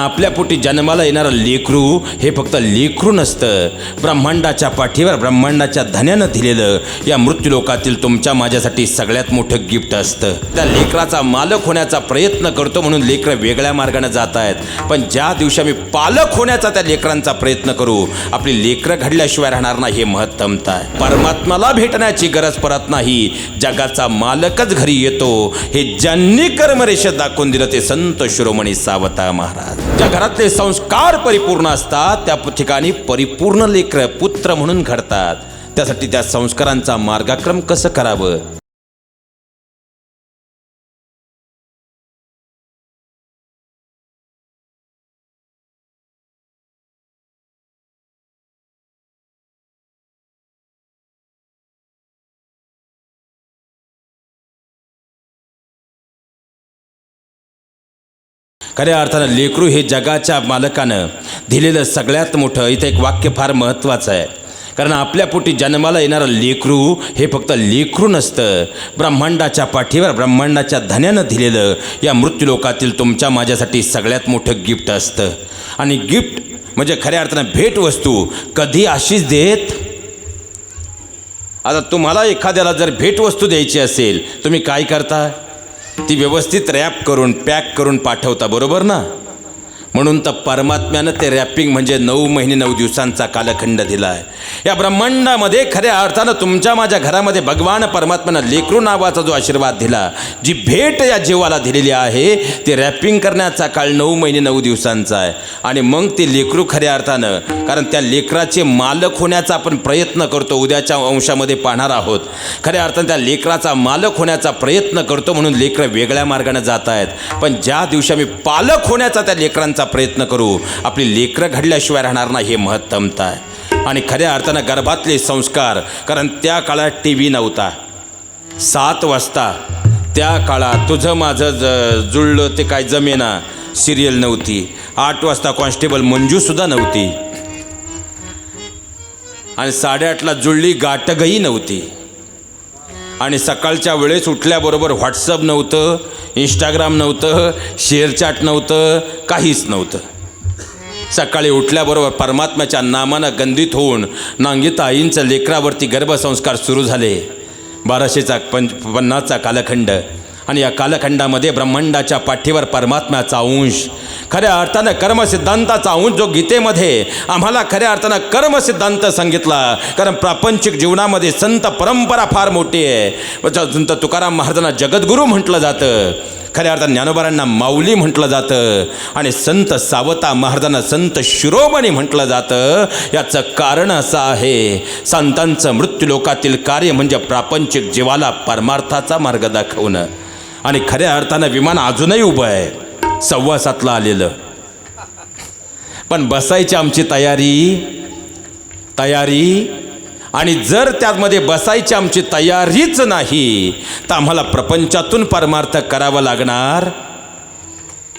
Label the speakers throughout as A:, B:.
A: आपल्या पोटी जन्माला येणारं लेकरू हे फक्त लेकरू नसतं. ब्रह्मांडाच्या पाठीवर ब्रह्मांडाच्या धन्यानं दिलेलं या मृत्यूलोकातील तुमच्या माझ्यासाठी सगळ्यात मोठं गिफ्ट असतं. त्या लेकराचा मालक होण्याचा प्रयत्न करतो म्हणून लेकरं वेगळ्या मार्गाने जात आहेत पण ज्या दिवशी आम्ही पालक होण्याचा त्या लेकरांचा प्रयत्न करू आपली लेकरं घडल्याशिवाय राहणार नाही हे महत्तमता आहे परमात्माला भेटण्याची गरज पडत नाही. जगाचा मालकच घरी येतो. हे ज्यांनी कर्मरेषा दाखवून दिलं ते संत शिरोमणी सावता महाराज. ज्या घरातले संस्कार परिपूर्ण असतात त्या ठिकाणी परिपूर्ण लेकर पुत्र म्हणून घडतात. त्यासाठी त्या संस्कारांचा मार्गक्रम कसं करावं? खऱ्या अर्थानं लेकरू हे जगाच्या मालकानं दिलेलं सगळ्यात मोठं इथं एक वाक्य फार महत्त्वाचं आहे. कारण आपल्या पोटी जन्माला येणारं लेकरू हे फक्त लेकरू नसतं ब्रह्मांडाच्या पाठीवर ब्रह्मांडाच्या धन्यानं दिलेलं या मृत्यूलोकातील तुमच्या माझ्यासाठी सगळ्यात मोठं गिफ्ट असतं. आणि गिफ्ट म्हणजे खऱ्या अर्थानं भेटवस्तू कधी अशीच देत? आता तुम्हाला एखाद्याला जर भेटवस्तू द्यायची असेल तुम्ही काय करता? ती व्यवस्थित रॅप करून पॅक करून पाठवता बरोबर ना? म्हणून तर परमात्म्यानं ते रॅपिंग म्हणजे नऊ महिने नऊ दिवसांचा कालखंड दिला आहे या ब्रह्मांडामध्ये खऱ्या अर्थानं तुमच्या माझ्या घरामध्ये भगवान परमात्म्यानं लेकरू नावाचा जो आशीर्वाद दिला जी भेट या जीवाला दिलेली आहे ते रॅपिंग करण्याचा काळ नऊ महिने नऊ दिवसांचा आहे. आणि मग ते लेकरू खऱ्या अर्थानं कारण त्या लेकराचे मालक होण्याचा आपण प्रयत्न करतो उद्याच्या अंशामध्ये पाहणार आहोत. खऱ्या अर्थानं त्या लेकराचा मालक होण्याचा प्रयत्न करतो म्हणून लेकरं वेगळ्या मार्गाने जात आहेत पण ज्या दिवशी आम्ही पालक होण्याचा त्या लेकरांचा प्रयत्न करू. आपली लेकरं घडल्याशिवाय राहणार नाही हे महत्तमता आहे आणि खऱ्या अर्थानं गर्भातले संस्कार कारण त्या काळात टी व्ही नव्हता. सात वाजता त्या काळात तुझं माझं ज जुळलं ते काय जमेना सिरियल नव्हती. आठ वाजता कॉन्स्टेबल मंजूसुद्धा नव्हती. आणि साडेआठला जुळली गाटगही नव्हती. आणि सकाळच्या वेळेस उठल्याबरोबर व्हॉट्सअप नव्हतं इंस्टाग्राम नव्हतं शेअरचॅट नव्हतं काहीच नव्हतं. सकाळी उठल्याबरोबर परमात्म्याच्या नामानं गंधित होऊन नांगीता आईंचं लेकरावरती गर्भसंस्कार सुरू झाले. बाराशेचा पंच पन्नासचा कालखंड. आणि या कालखंडामध्ये ब्रह्मांडाच्या पाठीवर परमात्म्याचा अंश खऱ्या अर्थानं कर्मसिद्धांताचा अंश जो गीतेमध्ये आम्हाला खऱ्या अर्थानं कर्मसिद्धांत सांगितला कारण प्रापंचिक जीवनामध्ये संत परंपरा फार मोठी आहे. म्हणजे संत तुकाराम महाराजांना जगद्गुरू म्हटलं जातं खऱ्या अर्थानं ज्ञानोबारांना माऊली म्हटलं जातं आणि संत सावता महाराजांना संत शिरोमणी म्हटलं जातं. याचं कारण असं आहे संतांचं मृत्यूलोकातील कार्य म्हणजे प्रापंचिक जीवाला परमार्थाचा मार्ग दाखवणं. आणि खऱ्या अर्थानं विमान अजूनही उभं आहे. सव्वा सातला आलेलं. पण बसायची आमची तयारी तयारी आणि जर त्यामध्ये बसायची आमची तयारीच नाही तर आम्हाला प्रपंचातून परमार्थ करावं लागणार.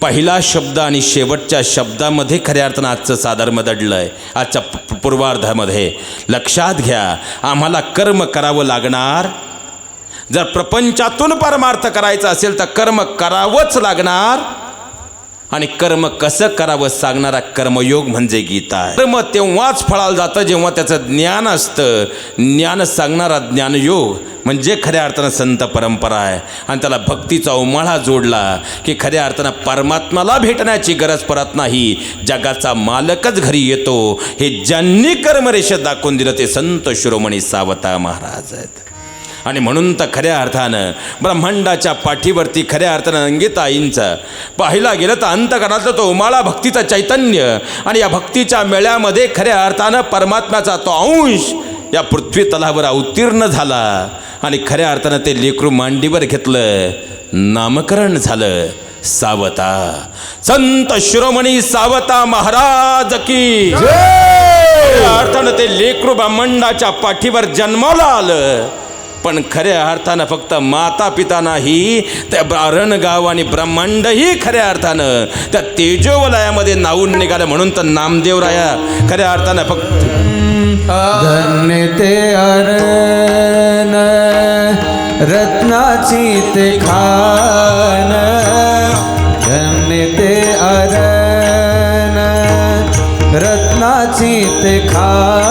A: पहिला शब्द आणि शेवटच्या शब्दामध्ये खऱ्या अर्थानं आजचं साधर्म दडलं आहे आजच्या पूर्वार्धामध्ये. लक्षात घ्या आम्हाला कर्म करावं लागणार. जर प्रपंचातून परमार्थ करायचा असेल तर कर्म करावंच लागणार. आणि कर्म कसं करावं सांगणारा कर्मयोग म्हणजे गीता आहे. कर्म तेव्हाच फळाला जातं जेव्हा त्याचं ज्ञान असतं. ज्ञान सांगणारा ज्ञानयोग म्हणजे खऱ्या अर्थानं संत परंपरा आहे. आणि त्याला भक्तीचा उमाळा जोडला की खऱ्या अर्थानं परमात्माला भेटण्याची गरज पडत नाही. जगाचा मालकच घरी येतो. हे ज्यांनी कर्मरेषेत दाखवून दिलं ते संत शिरोमणी सावता महाराज आहेत. आणि म्हणून तर खऱ्या अर्थानं ब्रह्मांडाच्या पाठीवरती खऱ्या अर्थानं अंगिताईंचं. पाहिला गेलं तर अंतकरणातलं तो उमाळा भक्तीचं चैतन्य. आणि या भक्तीच्या मेळ्यामध्ये खऱ्या अर्थानं परमात्म्याचा तो अंश या पृथ्वी तलावर अवतीर्ण झाला. आणि खऱ्या अर्थानं ते लेकरू मांडीवर घेतलं. नामकरण झालं. सावता. संत शिरोमणी सावता महाराज की. खऱ्या अर्थानं ते लेकरू ब्रह्मांडाच्या पाठीवर जन्माला आलं. पण खऱ्या अर्थानं फक्त माता पिता नाही त्या रणगाव आणि ब्रह्मांडही खऱ्या अर्थानं त्या तेजोवलयामध्ये नावून निघालं म्हणून तर नामदेवराया खऱ्या अर्थानं फक्त
B: धन्य ते अरण रत्नाची ते खान. धन्य ते अरण रत्नाची ते खान.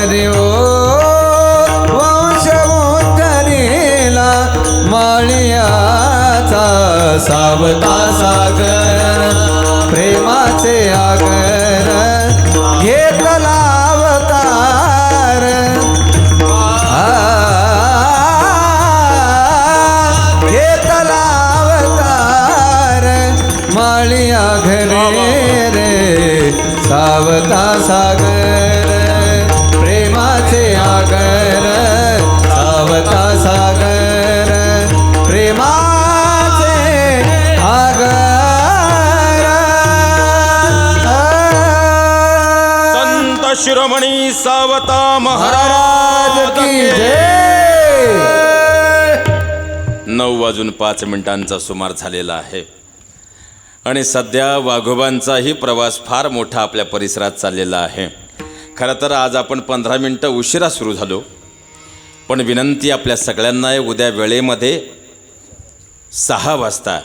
B: हरिओ वंश उद्धरीला माळियाचा सावता सागर प्रेमाचे आगर घेतला अवतार. घेतला अवतार माळिया घरे रे सावता सागर. सावता महाराज की जय।
A: नऊ वाजून पाच मिनिटांचा सुमार झालेला आहे. आणि सध्या वाघोबांचाही प्रवास फार मोठा आपल्या परिसरात चाललेला आहे. खरं तर आज आपण पंधरा मिनटं उशिरा सुरू झालो. पण विनंती आपल्या सगळ्यांना आहे उद्या वेळेमध्ये सहा वाजता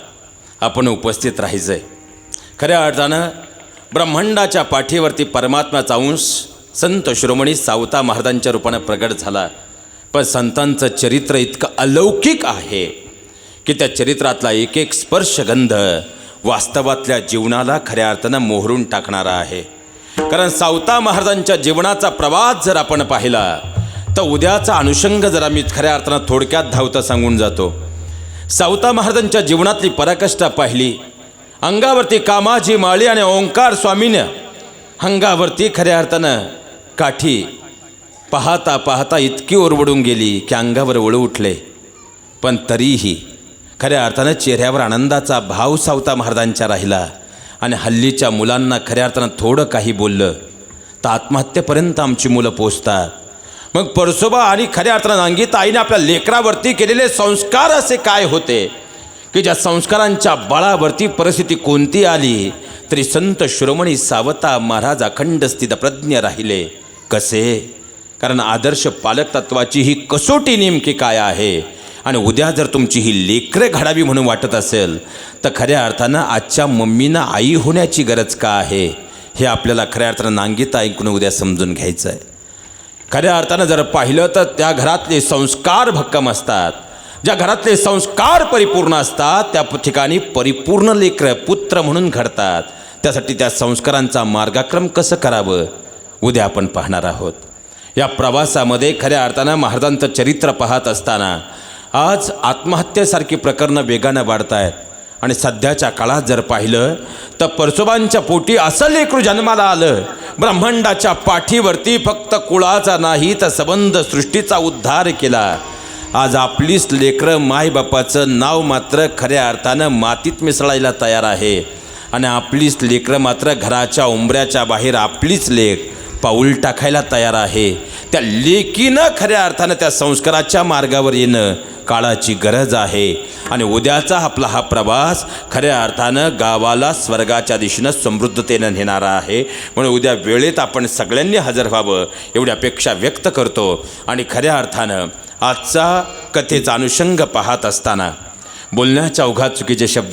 A: आपण उपस्थित राहायचं आहे खऱ्या अर्थानं ब्रह्मांडाच्या पाठीवरती परमात्म्याचा अंश संत शिरोमणी सावता महाराजांच्या रूपानं प्रगट झाला. पण संतांचं चरित्र इतकं अलौकिक आहे की त्या चरित्रातला एक एक स्पर्शगंध वास्तवातल्या जीवनाला खऱ्या अर्थानं मोहरून टाकणारा आहे. कारण सावता महाराजांच्या जीवनाचा प्रवास जर आपण पाहिला तर उद्याचा अनुषंग जरा मी खऱ्या अर्थानं थोडक्यात धावता सांगून जातो. सावता महाराजांच्या जीवनातली पराकष्टा पाहिली अंगावरती कामाची माळी आणि ओंकार स्वामीनं अंगावरती खऱ्या अर्थानं काठी. पाहता पाहता इतकी ओरबडून गेली की अंगावर वळू उठले. पण तरीही खऱ्या अर्थानं चेहऱ्यावर आनंदाचा भाव सावता महाराजांच्या राहिला आणि हल्लीच्या मुलांना खऱ्या अर्थानं थोडं काही बोललं तर आत्महत्येपर्यंत आमची मुलं पोचतात. मग परसोबा आणि खऱ्या अर्थानं अंगित आईने आपल्या लेकरावरती केलेले संस्कार असे काय होते? की ज्या संस्कारांच्या बळावरती परिस्थिती कोणती आली तरी संत शिरोमणी सावता महाराज अखंड स्थितप्रज्ञ राहिले. कसे? कारण आदर्श पालक तत्वाची ही कसोटी नेमकी काय आहे? आणि उद्या जर तुमची ही लेकरं घडावी म्हणून वाटत असेल तर खऱ्या अर्थानं आजच्या मम्मीनं आई होण्याची गरज का आहे? हे आपल्याला खऱ्या अर्थानं नांगीता ऐकून उद्या समजून घ्यायचं आहे खऱ्या अर्थानं जर पाहिलं तर त्या घरातले संस्कार भक्कम असतात. ज्या घरातले संस्कार परिपूर्ण असतात त्या ठिकाणी परिपूर्ण लेकरं पुत्र म्हणून घडतात. त्यासाठी त्या संस्कारांचा मार्गक्रम कसं करावं? उद्या आपण पाहणार आहोत. या प्रवासामध्ये खऱ्या अर्थानं महाराजांचं चरित्र पाहत असताना आज आत्महत्येसारखी प्रकरणं वेगानं वाढत आहेत आणि सध्याच्या काळात जर पाहिलं तर परसोबांच्या पोटी असं लेकरू जन्माला आलं. ब्रह्मांडाच्या पाठीवरती फक्त कुळाचा नाही तर संबंध सृष्टीचा उद्धार केला. आज आपलीच लेकरं मायबापाचं नाव मात्र खऱ्या अर्थानं मातीत मिसळायला तयार आहे. आणि आपलीच लेकरं मात्र घराच्या उंबऱ्याच्या बाहेर आपलीच लेख पाऊल टाकायला तयार आहे. त्या लेकीनं खऱ्या अर्थानं त्या संस्काराच्या मार्गावर येणं काळाची गरज आहे. आणि उद्याचा आपला हा प्रवास खऱ्या अर्थानं गावाला स्वर्गाच्या दिशेनं समृद्धतेनं नेणारा आहे. म्हणून उद्या वेळेत आपण सगळ्यांनी हजर व्हावं एवढी अपेक्षा व्यक्त करतो. आणि खऱ्या अर्थानं आजचा कथेचा अनुषंग पाहत असताना बोलण्याच्या अवघात चुकीचे शब्द